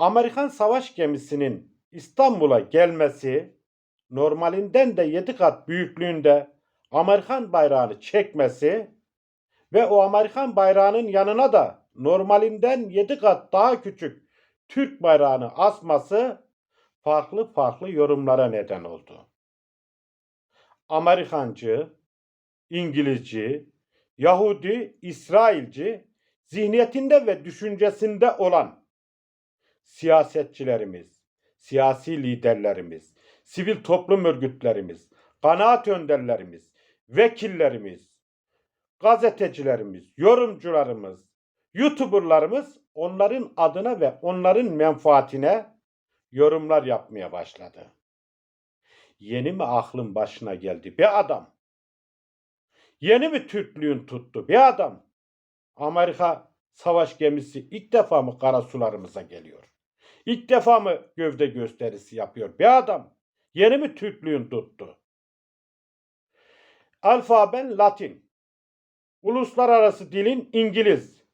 Amerikan savaş gemisinin İstanbul'a gelmesi normalinden de 7 kat büyüklüğünde Amerikan bayrağını çekmesi ve o Amerikan bayrağının yanına da normalinden 7 kat daha küçük Türk bayrağını asması farklı farklı yorumlara neden oldu. Amerikancı, İngilizci, Yahudi, İsrailci zihniyetinde ve düşüncesinde olan siyasetçilerimiz, siyasi liderlerimiz, sivil toplum örgütlerimiz, kanaat önderlerimiz, vekillerimiz, gazetecilerimiz, yorumcularımız, YouTuber'larımız onların adına ve onların menfaatine yorumlar yapmaya başladı. Yeni mi aklın başına geldi be adam? Yeni mi Türklüğün tuttu be adam? Amerika savaş gemisi ilk defa mı kara sularımıza geliyor? İlk defa mı gövde gösterisi yapıyor be adam? Yeni mi Türklüğün tuttu? Alfaben Latin. Uluslararası dilin İngiliz.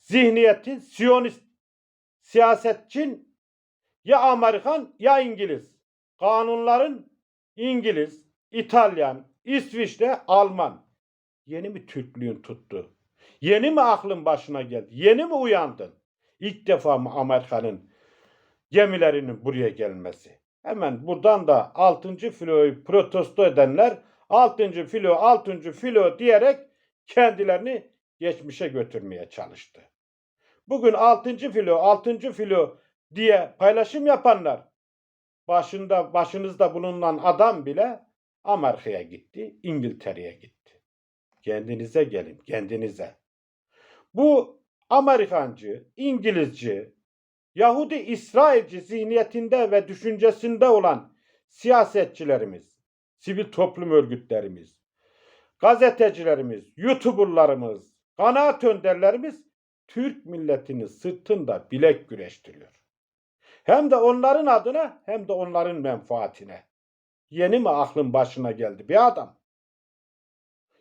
Zihniyetin Siyonist. Siyasetçin ya Amerikan ya İngiliz. Kanunların İngiliz, İtalyan, İsviçre, Alman. Yeni mi Türklüğün tuttu? Yeni mi aklın başına geldi? Yeni mi uyandın? İlk defa mı Amerika'nın gemilerinin buraya gelmesi? Hemen buradan da 6. filoyu protesto edenler 6. filo 6. filo diyerek kendilerini geçmişe götürmeye çalıştı. Bugün 6. filo 6. filo diye paylaşım yapanlar başında başınızda bulunan adam bile Amerika'ya gitti, İngiltere'ye gitti. Kendinize gelin, kendinize. Bu Amerikancı, İngilizci, Yahudi İsrailci zihniyetinde ve düşüncesinde olan siyasetçilerimiz, sivil toplum örgütlerimiz, gazetecilerimiz, YouTuber'larımız, kanaat önderlerimiz Türk milletini sırtında bilek güreştiriyor. Hem de onların adına hem de onların menfaatine. Yeni mi aklın başına geldi bir adam?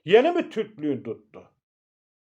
Yeni mi Türklüğün tuttu?